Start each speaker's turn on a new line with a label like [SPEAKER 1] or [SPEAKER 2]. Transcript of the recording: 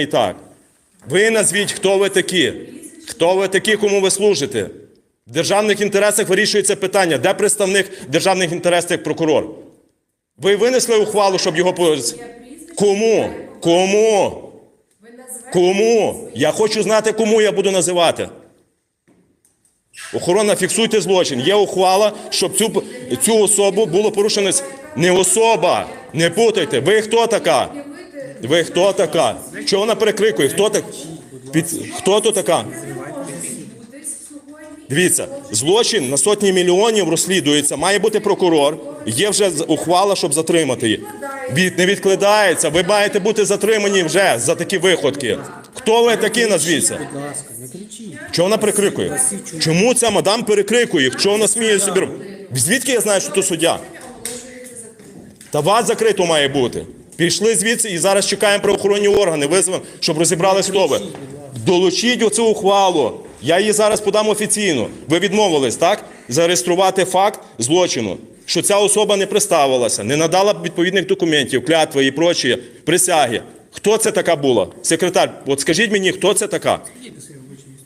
[SPEAKER 1] і так. Ви назвіть, хто ви такі. Хто ви такі, кому ви служите? В державних інтересах вирішується питання, де представник державних інтересів як прокурор? Ви винесли ухвалу, щоб його. Кому? Кому? Кому? Я хочу знати, кому я буду називати. Охорона, фіксуйте злочин. Є ухвала, щоб цю, цю особу було порушено. Не особа. Не путайте. Ви хто така? Ви хто така? Чого вона перекрикує? Хто так? Під... Хто то така? Дивіться, злочин на сотні мільйонів розслідується, має бути прокурор. Є вже ухвала, щоб затримати її. Від не відкладається. Ви маєте бути затримані вже за такі виходки. Хто ви такі назвіться? Чого вона перекрикує? Чому ця мадам перекрикує? Чого вона сміє собі? Звідки я знаю, що то суддя? Та вас закрито має бути. Пішли звідси і зараз чекаємо правоохоронні органи, визвемо, щоб розібрались, хто ви. Долучіть оцю ухвалу. Я її зараз подам офіційно. Ви відмовились, так? Зареєструвати факт злочину, що ця особа не представилася, не надала відповідних документів, клятви і прочі, присяги. Хто це така була? Секретар, от скажіть мені, хто це така?